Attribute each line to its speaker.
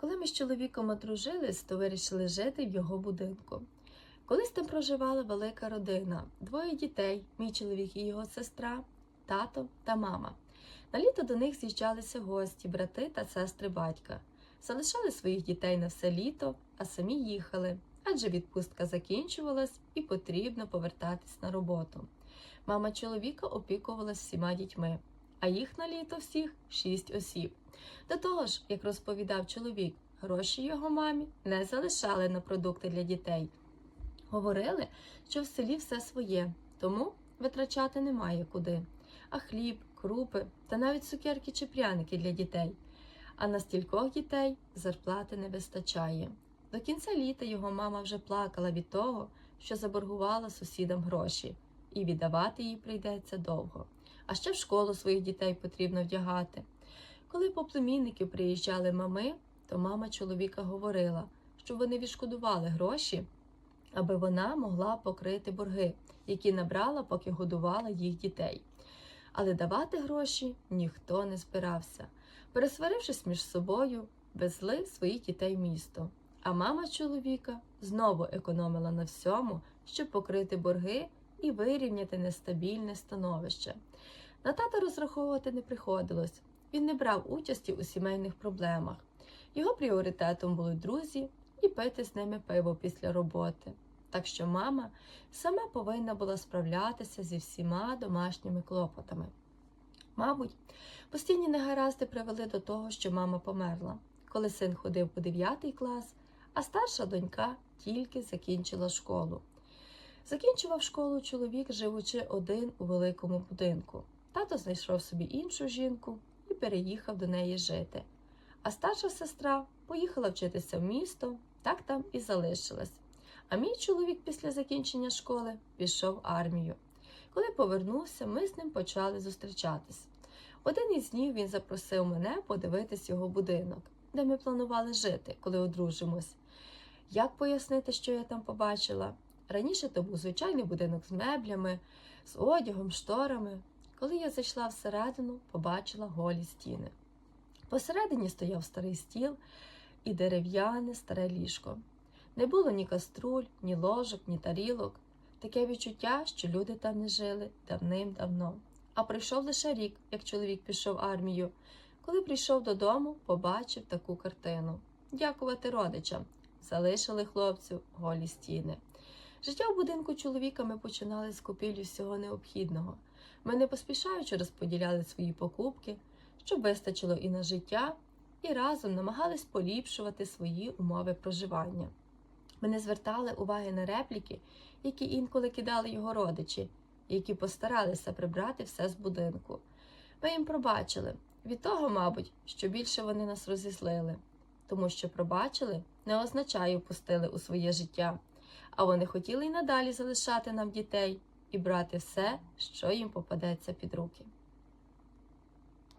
Speaker 1: Коли ми з чоловіком одружились, то вирішили жити в його будинку. Колись там проживала велика родина, двоє дітей, мій чоловік і його сестра, тато та мама. На літо до них з'їжджалися гості, брати та сестри батька. Залишали своїх дітей на все літо, а самі їхали, адже відпустка закінчувалась і потрібно повертатись на роботу. Мама чоловіка опікувалась всіма дітьми, а їх на літо всіх шість осіб. До того ж, як розповідав чоловік, гроші його мамі не залишали на продукти для дітей. Говорили, що в селі все своє, тому витрачати немає куди. А хліб, крупи та навіть цукерки чи пряники для дітей. А на стількох дітей зарплати не вистачає. До кінця літа його мама вже плакала від того, що заборгувала сусідам гроші, і віддавати їй прийдеться довго. А ще в школу своїх дітей потрібно вдягати. Коли по племінників приїжджали мами, то мама чоловіка говорила, що вони відшкодували гроші, аби вона могла покрити борги, які набрала, поки годувала їх дітей. Але давати гроші ніхто не збирався. Пересварившись між собою, везли своїх дітей в місто. А мама чоловіка знову економила на всьому, щоб покрити борги і вирівняти нестабільне становище. На тата розраховувати не приходилось. Він не брав участі у сімейних проблемах. Його пріоритетом були друзі і пити з ними пиво після роботи. Так що мама сама повинна була справлятися зі всіма домашніми клопотами. Мабуть, постійні негаразди привели до того, що мама померла, коли син ходив у 9 клас, а старша донька тільки закінчила школу. Закінчував школу чоловік, живучи один у великому будинку. Тато знайшов собі іншу жінку і переїхав до неї жити. А старша сестра поїхала вчитися в місто, так там і залишилась. А мій чоловік після закінчення школи пішов в армію. Коли повернувся, ми з ним почали зустрічатись. Один із днів він запросив мене подивитись його будинок, де ми планували жити, коли одружимось. Як пояснити, що я там побачила? Раніше то був звичайний будинок з меблями, з одягом, шторами. Коли я зайшла всередину, побачила голі стіни. Посередині стояв старий стіл і дерев'яне старе ліжко. Не було ні каструль, ні ложок, ні тарілок. Таке відчуття, що люди там не жили давним-давно. А пройшов лише рік, як чоловік пішов в армію. Коли прийшов додому, побачив таку картину. Дякувати родичам. Залишили хлопцю голі стіни. Життя в будинку чоловіка ми починали з купівлі всього необхідного. Ми не поспішаючи розподіляли свої покупки, щоб вистачило і на життя, і разом намагались поліпшувати свої умови проживання. Ми не звертали уваги на репліки, які інколи кидали його родичі, які постаралися прибрати все з будинку. Ми їм пробачили від того, мабуть, що більше вони нас розізлили, тому що пробачили не означає впустили у своє життя, а вони хотіли й надалі залишати нам дітей і брати все, що їм попадеться під руки.